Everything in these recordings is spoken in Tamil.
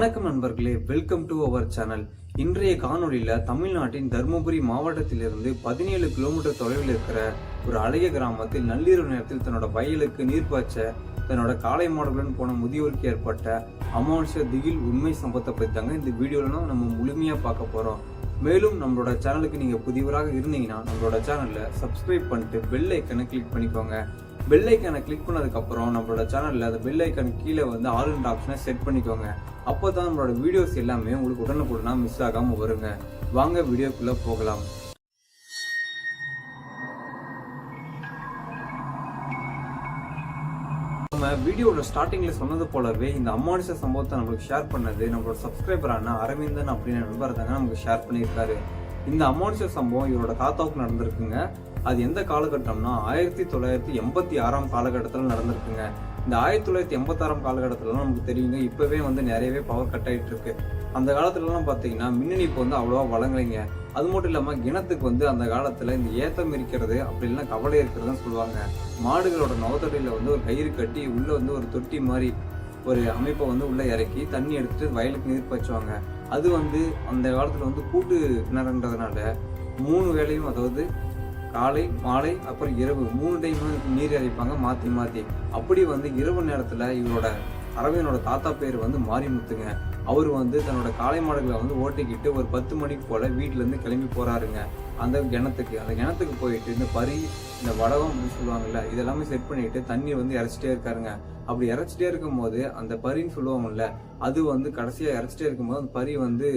வணக்கம் நண்பர்களே. வெல்கம் டு அவர் சேனல் இன்றைய காணொலியில் தமிழ்நாட்டின் தருமபுரி மாவட்டத்திலிருந்து பதினேழு கிலோமீட்டர் தொலைவில் இருக்கிற ஒரு அழகிய கிராமத்தில் நள்ளிரவு நேரத்தில் தன்னோட வயலுக்கு நீர் பாய்ச்ச தன்னோட காளை மாடுகளுடன் போன முதியோருக்கு ஏற்பட்ட அமானுஷ திகில் உண்மை சம்பவத்தை பற்றி தாங்க இந்த வீடியோவில் நம்ம முழுமையாக பார்க்க போகிறோம் மேலும் நம்மளோட சேனலுக்கு நீங்கள் புதியவராக இருந்தீங்கன்னா நம்மளோட சேனலில் சப்ஸ்கிரைப் பண்ணிட்டு பெல் ஐக்கனை கிளிக் பண்ணிக்கோங்க. பெல் ஐக்கனை கிளிக் பண்ணதுக்கப்புறம் நம்மளோட சேனலில் அந்த பெல் ஐக்கன் கீழே வந்து ஆல் அண்ட் ஆப்ஷனை செட் பண்ணிக்கோங்க. அப்போ தான் நம்மளோட வீடியோஸ் எல்லாமே உங்களுக்கு உடனுக்குடனா மிஸ் ஆகாமல் வருங்க. வாங்க வீடியோக்குள்ளே போகலாம். நம்ம வீடியோட ஸ்டார்டிங்கில் சொன்னது போலவே இந்த அம்மானுஷ சம்பவத்தை நம்மளுக்கு ஷேர் பண்ணது நம்மளோட சப்ஸ்கிரைபரான அரவிந்தன் அப்படின்னு நண்பர் தாங்க நமக்கு ஷேர் பண்ணியிருக்காரு. இந்த அமானுஷ சம்பவம் இவரோட தாத்தாவுக்கு நடந்திருக்குங்க. அது எந்த காலகட்டம்னா ஆயிரத்தி தொள்ளாயிரத்தி எண்பத்தி ஆறாம் காலகட்டத்தில் நடந்திருக்குங்க. இந்த ஆயிரத்தி தொள்ளாயிரத்தி எண்பத்தாறாம் காலகட்டத்திலலாம் நமக்கு தெரியுங்க இப்போவே வந்து நிறையவே பவர் கட் ஆகிட்டு இருக்கு அந்த காலத்துலலாம் பார்த்தீங்கன்னா மின்னணு இப்போ வந்து அவ்வளோவா வழங்கலைங்க. அது மட்டும் இல்லாமல் கிணத்துக்கு வந்து அந்த காலத்தில் இந்த ஏத்தம் இருக்கிறது அப்படி இல்லைன்னா கவலை இருக்கிறதுன்னு சொல்லுவாங்க. மாடுகளோட நவத்தொட்டியில் வந்து ஒரு கயிறு கட்டி உள்ளே வந்து ஒரு தொட்டி மாதிரி ஒரு அமைப்பை வந்து உள்ளே இறக்கி தண்ணி எடுத்துட்டு வயலுக்கு நீர் பாய்ச்சுவாங்க. அது வந்து அந்த காலத்தில் வந்து கூட்டு கிணறுன்றதுனால மூணு வேளையும் அதாவது காலை மாலை அப்புறம் இரவு மூணு டைம் நீர் இறைப்பாங்க மாற்றி மாற்றி அப்படி வந்து இரவு நேரத்தில் இவரோட அரவிந்தனோட தாத்தா பேர் வந்து மாரிமுத்துங்க. அவர் வந்து தன்னோட காளை மாடுகளை வந்து ஓட்டிக்கிட்டு ஒரு பத்து மணிக்கு போல வீட்டிலேருந்து கிளம்பி போகிறாருங்க அந்த கிணத்துக்கு அந்த கிணத்துக்கு போயிட்டு இந்த பரி இந்த வடகம் அப்படின்னு சொல்லுவாங்கல்ல இதெல்லாமே செட் பண்ணிட்டு தண்ணி வந்து இறைச்சிட்டே இருக்காருங்க. அப்படி இறச்சிட்டே இருக்கும் போது அந்த பரின்னு சொல்லுவாங்கல்ல அது வந்து கடைசியாக இறச்சிட்டே இருக்கும்போது அந்த பரி வந்து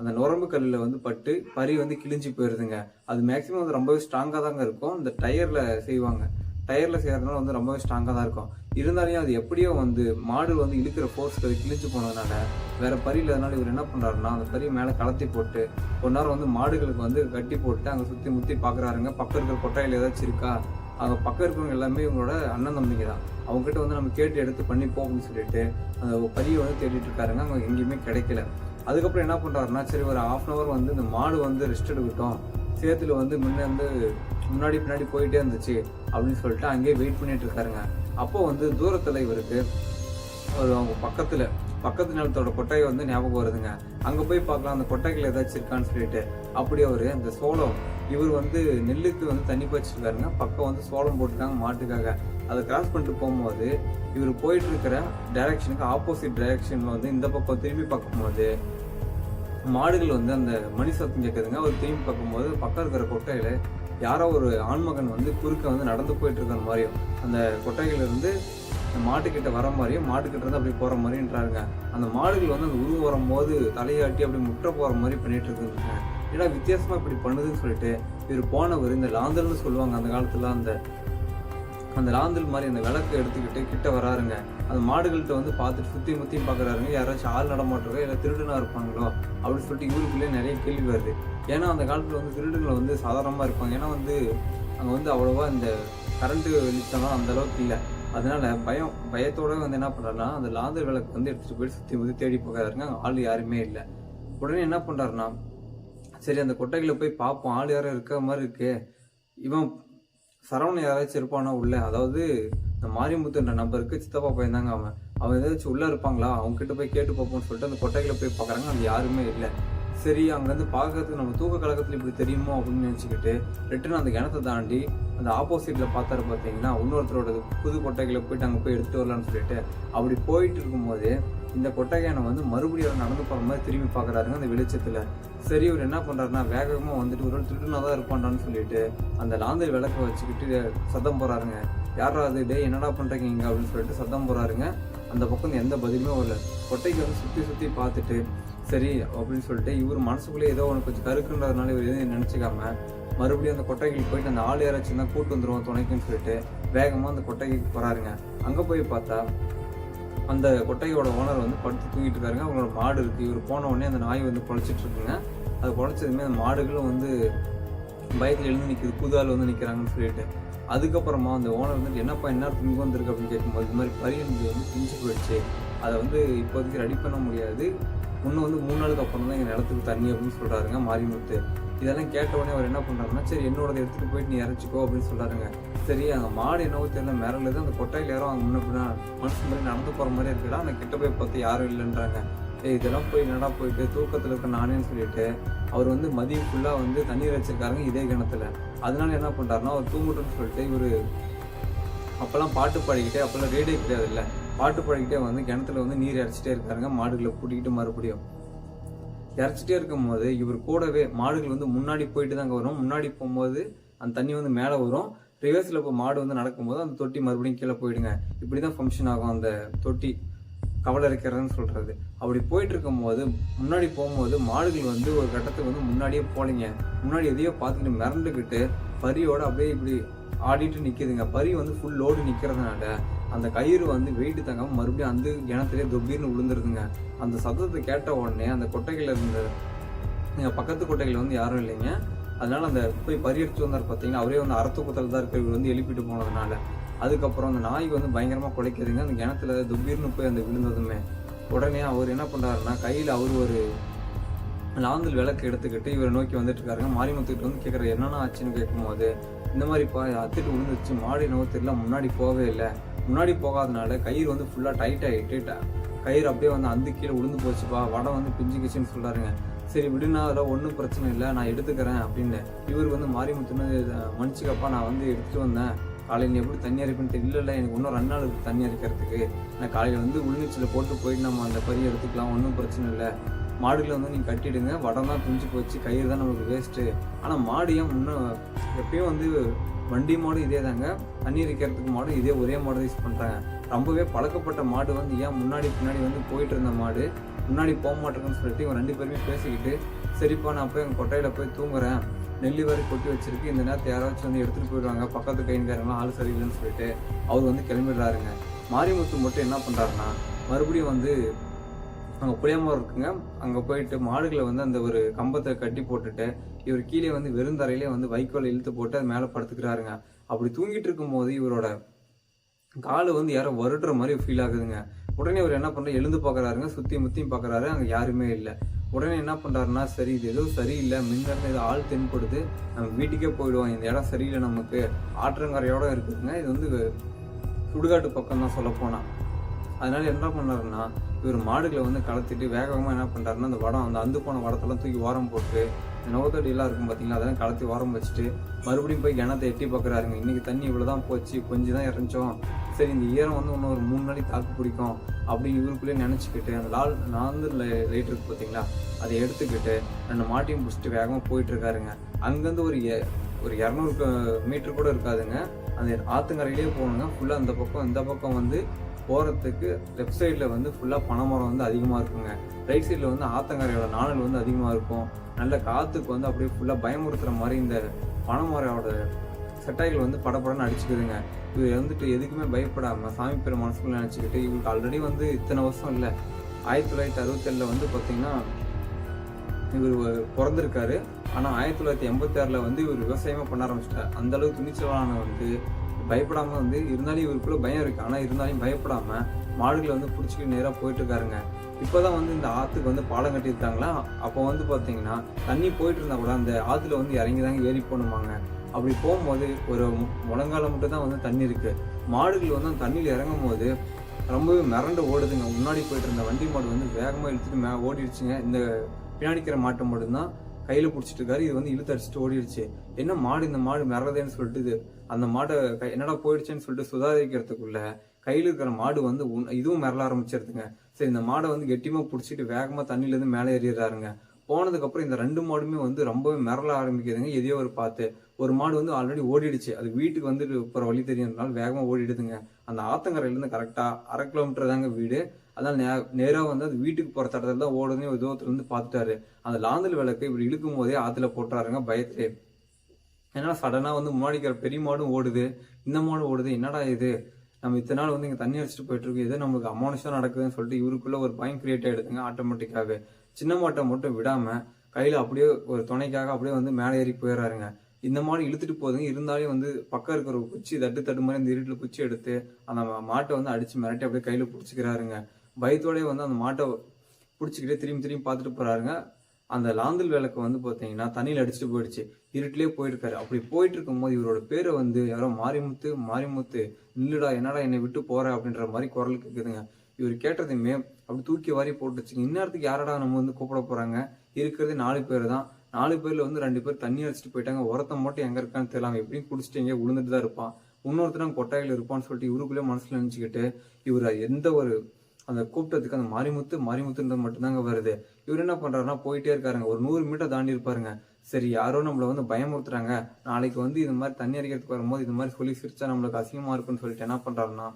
அந்த நுரம்பு கல்லில் வந்து பட்டு பரி வந்து கிழிஞ்சு போயிருதுங்க. அது மேக்ஸிமம் வந்து ரொம்பவே ஸ்ட்ராங்காக தாங்க இருக்கும். இந்த டயரில் செய்வாங்க. டயரில் செய்கிறதுனால வந்து ரொம்பவே ஸ்ட்ராங்காக தான் இருக்கும். இருந்தாலையும் அது எப்படியோ வந்து மாடு வந்து இழுக்கிற ஃபோர்ஸ்க்கு அது கிழிஞ்சு போனதுனால வேறு பரி இல்லாதனால இவர் என்ன பண்ணுறாருன்னா அந்த பரி மேலே கலத்தி போட்டு கொஞ்ச நேரம் வந்து மாடுகளுக்கு வந்து கட்டி போட்டு அங்கே சுற்றி முற்றி பார்க்குறாருங்க பக்கம் இருக்கிற கொட்டாயில் ஏதாச்சும் இருக்கா? அவங்க பக்கம் இருக்கிறவங்க எல்லாமே இவங்களோட அண்ணன் தம்பிங்க தான். அவங்ககிட்ட வந்து நம்ம கேட்டு எடுத்து பண்ணி போகணும்னு சொல்லிட்டு அந்த பரியை வந்து தேடிட்டு இருக்காருங்க. அவங்க எங்கேயுமே கிடைக்கல. அதுக்கப்புறம் என்ன பண்ணுறாருன்னா சரி ஒரு ஹாஃப் அன் அவர் வந்து இந்த மாடு வந்து ரெஸ்ட் எடுக்கட்டும். சேத்துல வந்து முன்னே வந்து முன்னாடி பின்னாடி போயிட்டே இருந்துச்சு அப்படின்னு சொல்லிட்டு அங்கேயே வெயிட் பண்ணிட்டு இருக்காருங்க. அப்போ வந்து தூரத்துல இவருக்கு ஒரு அவங்க பக்கத்துல பக்கத்து நிலத்தோட கொட்டையை வந்து ஞாபகம் வருதுங்க. அங்க போய் பார்க்கலாம் அந்த கொட்டைகள் ஏதாச்சும் இருக்கான்னு சொல்லிட்டு. அப்படி அவரு அந்த சோளம் இவர் வந்து நெல்லுக்கு வந்து தண்ணி பாய்ச்சிருக்காருங்க பக்கம் வந்து சோளம் போட்டிருக்காங்க மாட்டுக்காக. அதை கிராஸ் பண்ணிட்டு போகும்போது இவர் போயிட்டு இருக்கிற டைரக்ஷனுக்கு ஆப்போசிட் டைரக்ஷன்ல வந்து இந்த பக்கம் திரும்பி பார்க்கும்போது மாடுகள் வந்து அந்த மணி சத்தம் கேட்குதுங்க. அவர் திரும்பி பார்க்கும்போது பக்கம் இருக்கிற கொட்டையில யாரோ ஒரு ஆண்மகன் வந்து குறுக்க வந்து நடந்து போயிட்டு இருக்கிற மாதிரியும் அந்த கொட்டையில இருந்து அந்த மாட்டுக்கிட்ட வர மாதிரியும் மாட்டுக்கிட்ட இருந்து அப்படி போகிற மாதிரின்றாருங்க அந்த மாடுகள் வந்து அந்த உருவம் வரும்போது தலையாட்டி அப்படி முட்டை போகிற மாதிரி பண்ணிட்டு இருக்குங்க ஏன்னா வித்தியாசமாக இப்படி பண்ணுதுன்னு சொல்லிட்டு இவர் போனவர் இந்த லாந்தர்னு சொல்லுவாங்க அந்த காலத்தில் அந்த அந்த லாந்தல் மாதிரி அந்த விளக்கு எடுத்துக்கிட்டு கிட்ட வராருங்க. அந்த மாடுகள்கிட்ட வந்து பார்த்துட்டு சுற்றி முத்தியும் பார்க்குறாருங்க. யாராச்சும் ஆள் நடமாட்டிருக்கோ இல்லை திருடனாக இருப்பாங்களோ அப்படின்னு சொல்லிட்டு இவருக்குள்ளே நிறைய கேள்வி வருது. ஏன்னா அந்த காலத்தில் வந்து திருடுகளை வந்து சாதாரணமாக இருப்பாங்க. ஏன்னா வந்து அங்கே வந்து அவ்வளோவா இந்த கரண்ட்டு வெளிச்சம்லாம் அந்த அளவுக்கு இல்லை. அதனால பயம் பயத்தோட வந்து என்ன பண்ணுறாருன்னா அந்த லாந்தர் விளக்கு வந்து எடுத்துகிட்டு போயிட்டு சுற்றி முத்தி தேடி போகிறாருங்க அங்கே ஆள் யாருமே இல்லை. உடனே என்ன பண்ணுறாருனா சரி அந்த கொட்டைகளை போய் பார்ப்போம். ஆள் யாரும் இருக்கிற மாதிரி இருக்கு. இவன் சரவணன் யாராச்சும் இருப்பானா உள்ள? அதாவது இந்த மாரிமுத்துன்ற நபருக்கு சித்தப்பா பையன் தாங்க அவன். அவன் ஏதாச்சும் உள்ளே இருப்பாங்களா? அவங்க கிட்ட போய் கேட்டு பார்ப்போம்னு சொல்லிட்டு அந்த கொட்டைகளை போய் பார்க்குறாங்க. அங்கே யாருமே இல்லை. சரி அங்கேருந்து பார்க்கறதுக்கு நம்ம தூக்க கழகத்தில் இப்படி தெரியுமோ அப்படின்னு நினச்சிக்கிட்டு ரிட்டன் அந்த கிணத்தை தாண்டி அந்த ஆப்போசிட்டில் பார்த்தாரு பார்த்தீங்கன்னா இன்னொருத்தரோட புது கொட்டைகளை போயிட்டு அங்கே போய் எடுத்துகிட்டு வரலான்னு சொல்லிட்டு அப்படி போயிட்டு இருக்கும்போது இந்த கொட்டகையான வந்து மறுபடியும் அவர் நடந்து போகிற மாதிரி திரும்பி பார்க்குறாருங்க அந்த வெளிச்சத்தில். சரி இவர் என்ன பண்ணுறாருன்னா வேகமாக வந்துட்டு ஒரு திருடுனா தான் இருப்பான்டான்னு சொல்லிட்டு அந்த லாந்தல் விளக்க வச்சுக்கிட்டு சத்தம் போகிறாருங்க யாரா அது? டே என்னடா பண்ணுறீங்க இங்கே அப்படின்னு சொல்லிட்டு சத்தம் போகிறாருங்க அந்த பக்கம் எந்த பதிலுமே வரல. கொட்டைக்கு வந்து சுற்றி சுற்றி பார்த்துட்டு சரி அப்படின்னு சொல்லிட்டு இவர் மனசுக்குள்ளே ஏதோ ஒன்று கொஞ்சம் கருக்குன்றதுனால இவர் எதுவும் நினச்சிக்காம மறுபடியும் அந்த கொட்டைக்கு போயிட்டு அந்த ஆள் யாராச்சும் தான் கூட்டு வந்துருவோம் துணைக்குன்னு சொல்லிட்டு வேகமாக அந்த கொட்டைக்கு போகிறாருங்க அங்கே போய் பார்த்தா அந்த கொட்டையோட ஓனர் வந்து படுத்து தூங்கிட்டு இருக்காருங்க. அவங்களோட மாடு இருக்கு. இவர் போன உடனே அந்த நாய் வந்து குலைச்சிட்டு இருக்குங்க. அது குலைச்சதுமே அந்த மாடுகளும் வந்து பயத்தில் எழுந்து நிற்கிது புது ஆள் வந்து நிற்கிறாங்கன்னு சொல்லிட்டு. அதுக்கப்புறமா அந்த ஓனர் வந்து என்னப்பா என்ன இங்கே வந்திருக்கு? அப்படின்னு கேட்கும்போது இது மாதிரி பரியந்து வந்து பிஞ்சு போயிடுச்சு. அதை வந்து இப்போதைக்கு ரெடி பண்ண முடியாது. இன்னும் வந்து மூணு நாளுக்கு அப்புறம் தான் எங்கள் நிலத்துக்கு தண்ணி அப்படின்னு சொல்கிறாருங்க மாரிமுத்து. இதெல்லாம் கேட்டவொடனே அவர் என்ன பண்ணுறாருன்னா சரி என்னோடத எடுத்துகிட்டு போயிட்டு நீ இறச்சிக்கோ அப்படின்னு சொல்கிறாருங்க சரி அந்த மாடு என்னவோ தெரியல மேலே அந்த கொட்டையில் யாரும் அங்கே முன்ன பின்னா மனுஷன் மாதிரி நடந்து போகிற மாதிரி இருக்குடா அந்த கிட்ட போய் பார்த்து யாரும் இல்லைன்றாங்க. ஏய் இதெல்லாம் போய் நடா போயிட்டு தூக்கத்தில் இருக்க நானேன்னு சொல்லிட்டு அவர் வந்து மதியம் ஃபுல்லாக வந்து தண்ணீர் வச்சிருக்காருங்க இதே கிணத்துல. அதனால என்ன பண்ணுறாருன்னா அவர் தூங்கட்டும்னு சொல்லிட்டு இவர் அப்போல்லாம் பாட்டு பாடிக்கிட்டே அப்போல்லாம் ரேடியோ கிடையாது இல்லை பாட்டு பாடிக்கிட்டே வந்து கிணத்துல வந்து நீர் இறைச்சிட்டே இருக்காருங்க. மாடுகளை கூட்டிக்கிட்டு மறுபடியும். இறச்சிட்டே இருக்கும்போது இவர் கூடவே மாடுகள் வந்து முன்னாடி போயிட்டு தாங்க வரும். முன்னாடி போகும்போது அந்த தண்ணி வந்து மேலே வரும். ரிவர்ஸில் இப்போ மாடு வந்து நடக்கும்போது அந்த தொட்டி மறுபடியும் கீழே போயிடுங்க. இப்படி தான் ஃபங்க்ஷன் ஆகும் அந்த தொட்டி. கவலை இருக்கிறதுன்னு சொல்கிறது அப்படி போயிட்டு இருக்கும்போது முன்னாடி போகும்போது மாடுகள் வந்து ஒரு கட்டத்துக்கு வந்து முன்னாடியே போலீங்க. முன்னாடி எதையோ பார்த்துட்டு மிரண்டுக்கிட்டு பரியோட அப்படியே இப்படி ஆடிட்டு நிற்கிதுங்க பரி வந்து ஃபுல் லோடு நிற்கிறதுனால அந்த கயிறு வந்து வெயிட்டு தங்காமல் மறுபடியும் அந்த கிணத்துலேயே தொப்பீர்னு விழுந்துருதுங்க. அந்த சத்தத்தை கேட்ட உடனே அந்த கொட்டைகள் இருந்த எங்கள் பக்கத்து கொட்டைகள் வந்து யாரும் இல்லைங்க. அதனால அந்த போய் பறி வந்தார் பார்த்தீங்கன்னா அவரே வந்து அறத்து குத்தல் தான் இருக்கிறவர் வந்து எழுப்பிட்டு போனதுனால. அதுக்கப்புறம் அந்த நாய் வந்து பயங்கரமாக குலைக்கிறதுங்க அந்த கிணத்துல துப்பீர்னு போய் அந்த விழுந்ததுமே. உடனே அவர் என்ன பண்ணுறாருன்னா கையில் அவர் ஒரு லாந்தல் விளக்கு எடுத்துக்கிட்டு இவரை நோக்கி வந்துட்டு இருக்காருங்க. மாரிமுத்துக்கிட்ட வந்து கேட்குற என்னென்ன ஆச்சுன்னு கேட்கும்போது இந்த மாதிரி இப்போ அத்துட்டு விழுந்துருச்சு மாடு என்னவோ தெரியல முன்னாடி போகவே இல்லை. முன்னாடி போகாதனால கயிறு வந்து ஃபுல்லாக டைட் ஆகிட்டு கயிறு அப்படியே வந்து அந்த கீழே விழுந்து போச்சுப்பா. வடம் வந்து பிஞ்சு கிச்சுன்னு சொல்கிறாருங்க சரி விடுனா அதெல்லாம் ஒன்றும் பிரச்சனை இல்லை நான் எடுத்துக்கிறேன் அப்படின்னு. இவர் வந்து மாரிமுத்துன்னு மன்னிச்சுக்கப்பா நான் வந்து எடுத்துகிட்டு வந்தேன். காலையில் எப்படி தண்ணி அரைப்புன்னு தெரியல இல்லை எனக்கு இன்னும் ரெண்டு நாள் இருக்குது தண்ணி அரைக்கிறதுக்கு. நான் காலையில் வந்து உள்நீச்சில் போட்டு போயிட்டு நம்ம அந்த பறி எடுத்துக்கலாம் ஒன்றும் பிரச்சனை இல்லை. மாடுகளை வந்து நீங்கள் கட்டிடுங்க. வடம் தான் பிஞ்சு போச்சு. கயிறு தான் நமக்கு வேஸ்ட்டு ஆனால் மாடு ஏன் இன்னும் எப்பயும் வந்து வண்டி மாடும் இதே தாங்க. தண்ணி இருக்கிறதுக்கு மாடும் இதே ஒரே மாடு யூஸ் பண்ணுறாங்க ரொம்பவே பழக்கப்பட்ட மாடு வந்து ஏன் முன்னாடி பின்னாடி வந்து போயிட்டு இருந்த மாடு? முன்னாடி போக மாட்டேங்குன்னு சொல்லிட்டு இவங்க ரெண்டு பேருமே பேசிக்கிட்டு சரிப்பா நான் போய் எங்கள் கொட்டையில் போய் தூங்குறேன். நெல்லி வரை கொட்டி வச்சிருக்கு. இந்த நேரத்தை யாராச்சும் வந்து எடுத்துகிட்டு போயிடுவாங்க. பக்கத்து கைங்காரங்களாம் ஆள் சரியில்லைன்னு சொல்லிட்டு அவர் வந்து கிளம்பிடுறாருங்க. மாரிமுத்து மட்டும் என்ன பண்ணுறாருன்னா மறுபடியும் வந்து அங்கே புளியமரம் இருக்குங்க. அங்கே போயிட்டு மாடுகளை வந்து அந்த ஒரு கம்பத்தை கட்டி போட்டுட்டு இவர் கீழே வந்து வெறுந்தரையிலே வந்து வைக்கோலை இழுத்து போட்டு அது மேலே படுத்துக்கிறாருங்க. அப்படி தூங்கிட்டு இருக்கும்போது இவரோட காலு வந்து யாரோ வருடுற மாதிரி ஃபீல் ஆகுதுங்க. உடனே அவர் என்ன பண்ணுறாரு எழுந்து பார்க்குறாருங்க சுற்றி முத்தியும் பார்க்கறாரு அங்கே யாருமே இல்லை. உடனே என்ன பண்ணுறாருன்னா சரி இது எதுவும் சரியில்லை. மின்னர்னு இது ஆள் தென்படுது. நம்ம வீட்டுக்கே போயிடுவோம். இந்த இடம் சரியில்லை. நமக்கு ஆற்றங்கரையோட இருக்குதுங்க. இது வந்து சுடுகாட்டு பக்கம் தான் சொல்லப்போனால் அதனால என்ன பண்ணாருன்னா இவர் மாடுகளை வந்து கலத்திட்டு வேகமாக என்ன பண்ணுறாருன்னா அந்த வடம் அந்த அந்து போன வடத்தெல்லாம் தூக்கி ஓரம் போட்டு நோத்தடியெல்லாம் இருக்கும் பார்த்தீங்களா அதெல்லாம் கலத்தி ஓரம் வச்சுட்டு மறுபடியும் போய் கிணத்தை எட்டி பார்க்குறாருங்க இன்றைக்கி தண்ணி இவ்வளோ தான் போச்சு கொஞ்சம் தான் இறஞ்சோம். சரி இந்த ஈரம் வந்து இன்னும் ஒரு மூணு நாளைக்கு தாக்கு பிடிக்கும் அப்படின்னு இவருக்குள்ளே நினச்சிக்கிட்டு அந்த லால் நாந்து லைட் இருக்கு பார்த்தீங்களா அதை எடுத்துக்கிட்டு ரெண்டு மாட்டையும் பிடிச்சிட்டு வேகமாக போயிட்டுருக்காருங்க அங்கேருந்து ஒரு எ- ஒரு இரநூறு மீட்டர் கூட இருக்காதுங்க. அந்த ஆத்துங்கரையிலே போகணுங்க. ஃபுல்லாக அந்த பக்கம் இந்த பக்கம் வந்து போகிறதுக்கு லெஃப்ட் சைடில் வந்து ஃபுல்லாக பனைமரம் வந்து அதிகமாக இருக்குங்க. ரைட் சைடில் வந்து ஆத்தங்கரையோட நாணல் வந்து அதிகமாக இருக்கும். நல்ல காற்றுக்கு வந்து அப்படியே ஃபுல்லாக பயமுறுத்துகிற மாதிரி இந்த பனைமரையோட செட்டாய்கள் வந்து படபடன்னு அடிச்சுக்குதுங்க. இவர் வந்துட்டு எதுக்குமே பயப்படாமல் சாமி பேர் மனசுக்குள்ள நினச்சிக்கிட்டு இவருக்கு ஆல்ரெடி வந்து இத்தனை வருஷம் இல்லை. ஆயிரத்தி தொள்ளாயிரத்தி அறுபத்தேழில் வந்து பார்த்தீங்கன்னா இவர் பிறந்திருக்காரு. ஆனால் ஆயிரத்தி தொள்ளாயிரத்தி எண்பத்தி ஆறில் வந்து இவர் விவசாயமே பண்ண ஆரம்பிச்சிட்டார். அந்தளவுக்கு துணிச்சலான வந்து பயப்படாமல் வந்து இருந்தாலும் இவருக்குள்ளே பயம் இருக்குது ஆனால் இருந்தாலும் பயப்படாமல் மாடுகளை வந்து பிடிச்சிக்கிட்டு நேராக போயிட்டுருக்காருங்க. இப்போ தான் வந்து இந்த ஆற்றுக்கு வந்து பாலம் கட்டியிருக்காங்களா? அப்போ வந்து பார்த்தீங்கன்னா தண்ணி போயிட்டு இருந்தா கூட அந்த ஆற்றுல வந்து இறங்கி தாங்க ஏறி போகணுமாங்க. அப்படி போகும்போது ஒரு முழங்காலம் முழங்கால மட்டும் தான் வந்து தண்ணி இருக்குது மாடுகள் வந்து அந்த தண்ணியில் இறங்கும் போது ரொம்பவே மிரண்டு ஓடுதுங்க. முன்னாடி போயிட்டு இருந்த வண்டி மாடு வந்து வேகமாக இழுத்துட்டு மே ஓடிடுச்சுங்க. இந்த பின்னாடி இருக்கிற மாட்டை மட்டும்தான் கையில பிடிச்சிட்டு இருக்காரு இது வந்து இழுத்து அடிச்சுட்டு ஓடிடுச்சு என்ன மாடு இந்த மாடு மிரதேன்னு சொல்லிட்டு இது அந்த மாடை என்னடா போயிடுச்சுன்னு சொல்லிட்டு சுதாரிக்கிறதுக்குள்ள கையில் இருக்கிற மாடு வந்து உன்- இதுவும் மிரள ஆரம்பிச்சிருதுங்க. சரி இந்த மாடை வந்து கெட்டியமாக பிடிச்சிட்டு வேகமாக தண்ணியிலேருந்து மேலே ஏறிடுறாருங்க. போனதுக்கப்புறம் இந்த ரெண்டு மாடுமே வந்து ரொம்பவே மிரள ஆரம்பிக்குதுங்க. எதையோ ஒரு பார்த்து ஒரு மாடு வந்து ஆல்ரெடி ஓடிடுச்சு. அது வீட்டுக்கு வந்துட்டு போகிற வழி தெரியறதுனால வேகமாக ஓடிடுதுங்க. அந்த ஆத்தங்கரையிலேருந்து கரெக்டாக அரை கிலோமீட்டர் தாங்க வீடு. அதனால் நே- நேராக வந்து அது வீட்டுக்கு போகிற தடத்தில் தான் ஓடுனே ஒரு தூரத்துல இருந்து பார்த்துட்டாரு. அந்த லாந்தல் விளக்கை இப்படி இழுக்கும் போதே ஆற்றுல போட்டுறாருங்க பயத்திலே. ஏன்னா சடனாக வந்து முன்னாடி பெரிய மாடும் ஓடுது. இந்த மாடும் ஓடுது என்னடா இது? நம்ம இத்தனை நாள் வந்து இங்கே தண்ணி அடிச்சுட்டு போயிட்டு இதே நமக்கு அமானுஷம் நடக்குதுன்னு சொல்லிட்டு இவருக்குள்ளே ஒரு பயம் கிரியேட் ஆகிடுதுங்க ஆட்டோமேட்டிக்காகவே சின்ன மாட்டை மட்டும் விடாமல் கையில் அப்படியே ஒரு துணைக்காக அப்படியே வந்து மேலே ஏறி போயிடுறாருங்க. இந்த மாடு இழுத்துட்டு போகுதுங்க. இருந்தாலும் வந்து பக்கம் இருக்கிற குச்சி தட்டு தட்டு மாதிரி இந்த இருட்டில் குச்சி எடுத்து அந்த மாட்டை வந்து அடித்து மிரட்டி அப்படியே கையில் பிடிச்சிக்கிறாருங்க. பயத்தோடய வந்து அந்த மாட்டை பிடிச்சிக்கிட்டே திரும்பி திரும்பி பார்த்துட்டு போகிறாருங்க அந்த லாந்தல் விளக்கு வந்து பார்த்தீங்கன்னா தண்ணியில் அடிச்சுட்டு போயிடுச்சு. இருட்டிலே போயிருக்காரு. அப்படி போயிட்டு இருக்கும்போது இவரோட பேரை வந்து யாரோ மாரிமுத்து மாரிமுத்து நில்லுடா என்னடா என்னை விட்டு போற அப்படின்ற மாதிரி குரல் கேட்குதுங்க இவர் கேட்டதையுமே அப்படி தூக்கி வாரி போட்டுச்சு. இந்நேரத்துக்கு யாரடா நம்ம வந்து கூப்பிட போறாங்க? இருக்கிறதே நாலு பேர் தான். நாலு பேர்ல வந்து ரெண்டு பேர் தண்ணி அடிச்சிட்டு போயிட்டாங்க. உரத்தை மட்டும் எங்க இருக்கான்னு தெரியலாம் எப்படியும் குடிச்சிட்டு எங்கேயோ விழுந்துட்டு தான் இருப்பான். இன்னொருத்தன் கொட்டாயில் இருப்பான்னு சொல்லிட்டு இவருக்குள்ளே மனசுல நினைச்சுக்கிட்டு இவர் எந்த ஒரு அந்த கூப்பிட்டதுக்கு அந்த மாரிமுத்து மாரிமுத்துன்றது மட்டும்தாங்க வருது. இவர் என்ன பண்ணுறாருன்னா போயிட்டே இருக்காருங்க. ஒரு நூறு மீட்டர் தாண்டி இருப்பாருங்க. சரி யாரோ நம்மள வந்து பயமுறுத்துறாங்க. நாளைக்கு வந்து இது மாதிரி தண்ணி அடிக்கிறதுக்கு வரும்போது இது மாதிரி சொல்லி சிரிச்சா நம்மளுக்கு அசிங்கமாக இருக்குன்னு சொல்லிட்டு என்ன பண்ணுறாருன்னா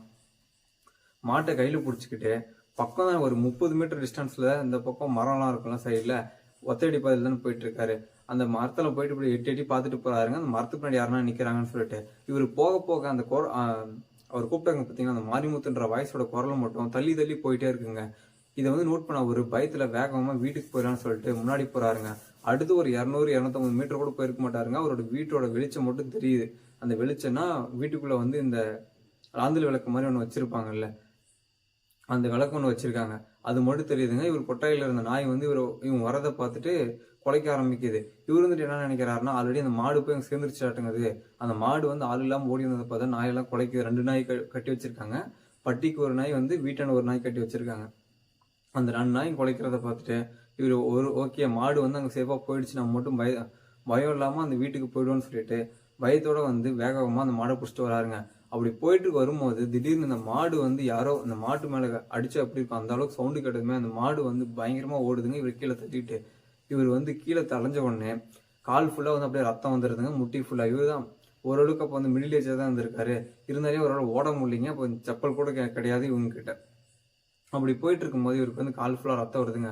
மாட்டை கையில் பிடிச்சிக்கிட்டு பக்கம் தான் ஒரு முப்பது மீட்டர் டிஸ்டன்ஸில் இந்த பக்கம் மரம்லாம் இருக்கும்ல சைடில் ஒத்தடி பாதையில் தானே போயிட்டு இருக்காரு அந்த மரத்தில் போயிட்டு இப்படி எட்டி எட்டி பார்த்துட்டு போறாருங்க. அந்த மரத்துக்கு பின்னாடி யாருன்னா நிற்கிறாங்கன்னு சொல்லிட்டு இவர் போக போக அந்த அவர் கூப்பிட்டாங்க பார்த்தீங்கன்னா அந்த மாரிமுத்துன்ற வாய்ஸோட குரல் மட்டும் தள்ளி தள்ளி போயிட்டே இருக்குங்க. இதை வந்து நோட் பண்ண ஒரு பயத்தில் வேகமாக வீட்டுக்கு போயிடலாம்னு சொல்லிட்டு முன்னாடி போகிறாருங்க அடுத்து ஒரு இரநூறு இரநூத்தம்பது மீட்டர் கூட போயிருக்க மாட்டாருங்க. அவரோட வீட்டோட வெளிச்சம் மட்டும் தெரியுது. அந்த வெளிச்சம்னா வீட்டுக்குள்ளே வந்து இந்த ஆந்தில் விளக்கு மாதிரி ஒன்று வச்சுருப்பாங்கல்ல. அந்த விளக்கு ஒன்று வச்சுருக்காங்க. அது மட்டும் தெரியுதுங்க. இவர் கொட்டாயில் இருந்த நாய் வந்து இவர் இவங்க வரதை பார்த்துட்டு குலைக்க ஆரம்பிக்குது. இவர் வந்துட்டு என்ன நினைக்கிறாருன்னா ஆல்ரெடி அந்த மாடு போய் அங்கே சேர்ந்துருச்சாட்டுங்குது. அந்த மாடு வந்து ஆள் இல்லாமல் ஓடி வந்ததை பார்த்தா நாயெல்லாம் குலைக்குது ரெண்டு நாய் க- கட்டி வச்சிருக்காங்க. பட்டிக்கு ஒரு நாய் வந்து வீட்டான ஒரு நாய் கட்டி வச்சிருக்காங்க. அந்த ரெண்டு நாயும் குலைக்கிறத பார்த்துட்டு இவர் ஒரு ஓகே மாடு வந்து அங்கே சேஃபாக போயிடுச்சு நம்ம மட்டும் பய பயம் இல்லாமல் அந்த வீட்டுக்கு போயிடுவோன்னு சொல்லிட்டு பயத்தோட வந்து வேக வேகமாக அந்த மாடை பிடிச்சிட்டு வராருங்க. அப்படி போயிட்டு வரும்போது திடீர்னு இந்த மாடு வந்து யாரோ அந்த மாட்டு மேலே அடிச்சு அப்படி இருக்கும்? அந்த அளவுக்கு சவுண்டு கேட்டதுமே அந்த மாடு வந்து பயங்கரமாக ஓடுதுங்க. இவர் கீழே தட்டிட்டு. இவர் வந்து கீழே தளைஞ்ச உடனே கால் ஃபுல்லாக வந்து அப்படியே ரத்தம் வந்துடுதுங்க முட்டி ஃபுல்லாக இவர் தான் ஓரளவுக்கு அப்போ வந்து மிடில் ஏஜாக தான் இருந்திருக்காரு. இருந்தாலே ஒரு ஓட முடியலைங்க. அப்போ செப்பல் கூட கிடையாது இவங்ககிட்ட. அப்படி போயிட்டு இருக்கும்போது இவருக்கு வந்து கால் ஃபுல்லாக ரத்தம் வருதுங்க.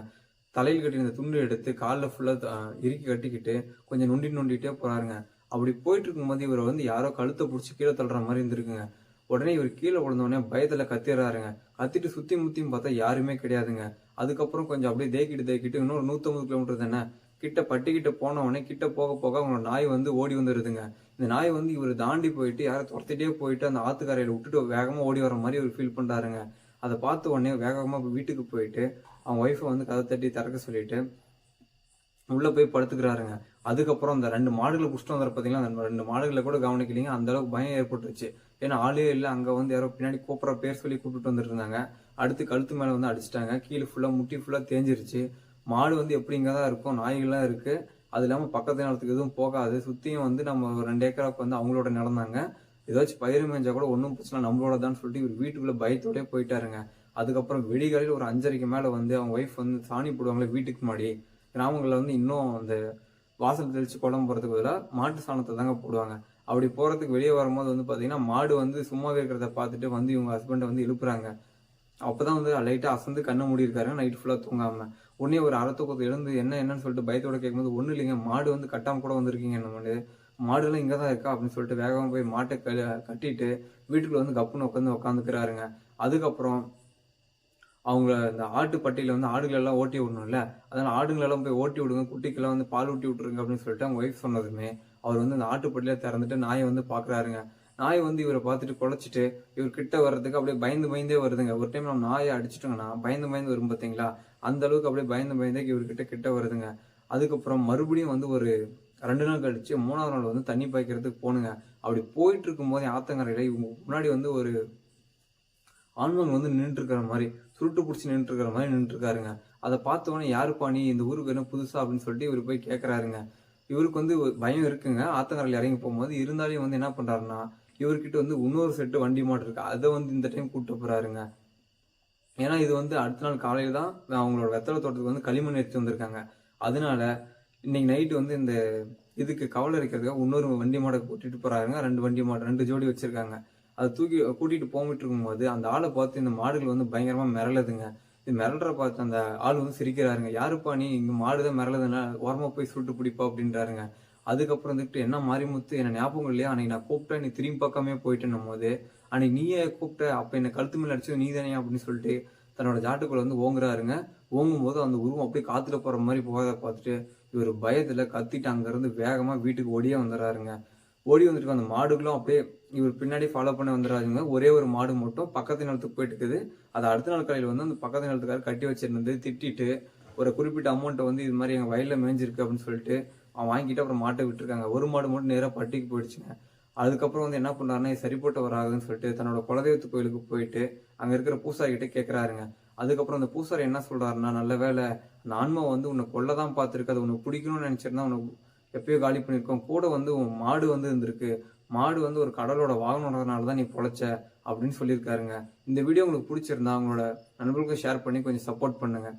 தலையில் கட்டின துண்டு எடுத்து காலில் ஃபுல்லாக இறுக்கி கட்டிக்கிட்டு கொஞ்சம் நொண்டி நொண்டிகிட்டே போகிறாருங்க அப்படி போயிட்டு இருக்கும்போது இவரை வந்து யாரோ கழுத்தை பிடிச்சி கீழே தள்ளுற மாதிரி இருந்திருக்குங்க. உடனே இவர் கீழே விழுந்த உடனே பயத்துல கத்திடுறாருங்க கத்திட்டு சுற்றி முற்றியும் பார்த்தா யாருமே கிடையாதுங்க. அதுக்கப்புறம் கொஞ்சம் அப்படியே தேக்கிட்டு தேக்கிட்டு இன்னொரு நூற்றம்பது கிலோமீட்டர் தானே? கிட்ட பட்டிக்கிட்ட போன உடனே கிட்ட போக போக அவங்களோட நாய் வந்து ஓடி வந்துடுதுங்க இந்த நாய் வந்து இவர் தாண்டி போயிட்டு யாரை துரத்திட்டே போயிட்டு அந்த ஆத்துக்கரையில் விட்டுட்டு வேகமாக ஓடி வர மாதிரி ஒரு ஃபீல் பண்ணுறாருங்க அதை பார்த்த உடனே வேகமாக வீட்டுக்கு போயிட்டு அவங்க ஒய்ஃபை வந்து கதை தட்டி திறக்க சொல்லிட்டு உள்ளே போய் படுத்துக்கிறாருங்க. அதுக்கப்புறம் அந்த ரெண்டு மாடுகளை புஷ்டம் வந்தாரு பாத்தீங்களா? அந்த ரெண்டு மாடுகளை கூட கவனிக்கலீங்க. அந்த அளவுக்கு பயம் ஏற்பட்டுருச்சு. ஏன்னா ஆளே இல்லை. அங்கே வந்து யாரோ பின்னாடி கூப்பிட்ற பேர் சொல்லி கூப்பிட்டு வந்துட்டு இருந்தாங்க. அடுத்து கழுத்து மேலே வந்து அடிச்சிட்டாங்க. கீழே ஃபுல்லாக முட்டி ஃபுல்லாக தேஞ்சிருச்சு. மாடு வந்து எப்படிங்க தான் இருக்கும்? நாய்கள்லாம் இருக்குது அது இல்லாமல் பக்கத்து நிலத்துக்கு எதுவும் போகாது. சுற்றியும் வந்து நம்ம ஒரு ரெண்டு ஏக்கராவுக்கு வந்து அவங்களோட நடந்தாங்க ஏதாச்சும் பயிர் மேய்ஞ்சா கூட ஒன்றும் பிரச்சனை நம்மளோட தான் சொல்லிட்டு இவர் வீட்டுக்குள்ளே பயத்தோடய போயிட்டாருங்க. அதுக்கப்புறம் விடிகாலையில் ஒரு அஞ்சரைக்கு மேலே வந்து அவங்க ஒய்ஃப் வந்து சாணி போடுவாங்களே வீட்டுக்கு முன்னாடி. கிராமங்களில் வந்து இன்னும் அந்த வாசல் தெளித்து குளம் போகிறதுக்கு பதிலாக மாட்டு சாணத்தை தாங்க போடுவாங்க. அப்படி போகிறதுக்கு வெளியே வரும்போது வந்து பார்த்தீங்கன்னா மாடு வந்து சும்மாவே இருக்கிறத பார்த்துட்டு வந்து இவங்க ஹஸ்பண்டை வந்து எழுப்புறாங்க. அப்பதான் வந்து லைட்டாக அசந்து கண்ணை மூடியிருக்காரு. நைட் ஃபுல்லாக தூங்காமல் உடனே ஒரு அரை எழுந்து என்ன என்னன்னு சொல்லிட்டு பயத்தோட கேட்கும்போது ஒன்றும் இல்லைங்க. மாடு வந்து கட்டாமல் கூட வந்திருக்கீங்க நம்ம மாடுலாம் இங்கே தான் இருக்கா? அப்படின்னு சொல்லிட்டு வேகமாக போய் மாட்டை க- கட்டிட்டு வீட்டுக்குள்ள வந்து கப்புன்னு உட்காந்து உட்காந்துக்கிறாருங்க அதுக்கப்புறம் அவங்க இந்த ஆட்டு பட்டியில் வந்து ஆடுகளெல்லாம் ஓட்டி விடணும்ல. அதனால் ஆடுங்களெல்லாம் போய் ஓட்டி விடுங்க. குட்டிக்கெல்லாம் வந்து பால் ஊட்டி விட்டுருங்க அப்படின்னு சொல்லிட்டு அவங்க ஒய்ஃப் சொன்னதுமே அவர் வந்து அந்த ஆட்டுப்பட்டியில் திறந்துட்டு நாயை வந்து பார்க்குறாருங்க நாய் வந்து இவரை பார்த்துட்டு குலைச்சிட்டு இவர் கிட்ட வர்றதுக்கு அப்படியே பயந்து பயந்தே வருதுங்க. ஒரு டைம் நம்ம நாயை அடிச்சிட்டோங்கன்னா பயந்து பயந்து வரும் பார்த்தீங்களா? அந்த அளவுக்கு அப்படியே பயந்து பயந்தே இவர்கிட்ட கிட்ட வருதுங்க. அதுக்கப்புறம் மறுபடியும் வந்து ஒரு ரெண்டு நாள் கழிச்சு மூணாவது நாள் வந்து தண்ணி பாய்க்கிறதுக்கு போனுங்க அப்படி போயிட்டு இருக்கும் போதே ஆத்தங்கரையில் இவங்க முன்னாடி வந்து ஒரு ஆண்மன் வந்து நின்று இருக்கிற மாதிரி சுருட்டு பிடிச்சி நின்று இருக்கிற மாதிரி நின்று இருக்காருங்க அதை பார்த்தோன்னே யாருப்பா நீ? இந்த ஊருக்கு என்ன புதுசா? அப்படின்னு சொல்லிட்டு இவர் போய் கேட்கறாருங்க இவருக்கு வந்து பயம் இருக்குங்க. ஆத்தங்கரையில் இறங்கி போகும்போது இருந்தாலும் வந்து என்ன பண்றாருன்னா இவர்கிட்ட வந்து இன்னொரு செட்டு வண்டி மாடு இருக்கு. அதை வந்து இந்த டைம் கூப்பிட்டு போறாருங்க. ஏன்னா இது வந்து அடுத்த நாள் காலையில் தான் அவங்களோட வெத்தலை தோட்டத்துக்கு வந்து களிமண் எடுத்து வந்திருக்காங்க. அதனால இன்னைக்கு நைட்டு வந்து இந்த இதுக்கு கவலை இருக்கிறதுக்காக இன்னொரு வண்டி மாடை கூட்டிட்டு போறாருங்க. ரெண்டு வண்டி மாடு ரெண்டு ஜோடி வச்சிருக்காங்க. அதை தூக்கி கூட்டிட்டு போகிட்டு இருக்கும்போது அந்த ஆளை பார்த்து இந்த மாடுகள் வந்து பயங்கரமா மிரளுதுங்க. இது மிரள்ற பார்த்து அந்த ஆள் வந்து சிரிக்கிறாருங்க. யாருப்பா நீ? இங்க மாடுதான் மிரளதுன்னா ஓரமா போய் சுட்டு பிடிப்பா? அப்படின்றாருங்க. அதுக்கப்புறம் வந்துட்டு என்ன மாறிமுத்து என்ன ஞாபகம் இல்லையா? அன்னைக்கு நான் கூப்பிட்டேன் நீ திரும்பி பக்கமே போயிட்டேன்னும் போது அன்னைக்கு நீயே கூப்பிட்ட அப்போ என்னை கழுத்து மேலே அடிச்சது நீ தானே அப்படின்னு சொல்லிட்டு தன்னோட ஜாட்டுக்குள்ள வந்து ஓங்குறாருங்க. ஓங்கும் போது அந்த உருவம் அப்படியே காத்துல போற மாதிரி போகாத பார்த்துட்டு இவர் பயத்துல கத்திட்டு அங்கேருந்து வேகமாக வீட்டுக்கு ஓடியே வந்துடுறாருங்க ஓடி வந்துட்டு அந்த மாடுகளும் அப்படியே இவர் பின்னாடி ஃபாலோ பண்ண வந்துடுறாருங்க ஒரே ஒரு மாடு மட்டும் பக்கத்து நிலத்துக்கு போயிட்டு இருக்குது. அது அடுத்த நாள் காலையில் வந்து அந்த பக்கத்து நிலத்துக்காரர் கட்டி வச்சிருந்தது திட்டிட்டு ஒரு குறிப்பிட்ட அமௌண்ட்டை வந்து இது மாதிரி எங்கள் வயலில் மேய்ஞ்சிருக்கு அப்படின்னு சொல்லிட்டு அவன் வாங்கிட்டு அப்புறம் மாட்டை விட்டுருக்காங்க. ஒரு மாடு மட்டும் நேராக பட்டிக்கு போயிடுச்சுங்க. அதுக்கப்புறம் வந்து என்ன பண்ணுறாருன்னா இது சரிப்பட்டு வராதுன்னு சொல்லிட்டு தன்னோட குலதெய்வத்து கோயிலுக்கு போயிட்டு அங்கே இருக்கிற பூசாரி கிட்ட அதுக்கப்புறம் அந்த பூசாரி என்ன சொல்கிறாருன்னா நல்ல வேளை அந்த ஆன்மா வந்து உன்னை கொல்லதான் பார்த்துருக்கு. அது உனக்கு பிடிக்கணும்னு நினச்சிருந்தா உனக்கு எப்பயோ காலி பண்ணியிருக்கோம். கூட வந்து உன் மாடு வந்து இருந்திருக்கு. மாடு வந்து ஒரு கடலோட வாகனம்னால தான் நீ பொழைச்ச அப்படின்னு சொல்லியிருக்காருங்க. இந்த வீடியோ உங்களுக்கு பிடிச்சிருந்தா அவங்களோட நண்பர்களுக்கும் ஷேர் பண்ணி கொஞ்சம் சப்போர்ட் பண்ணுங்கள்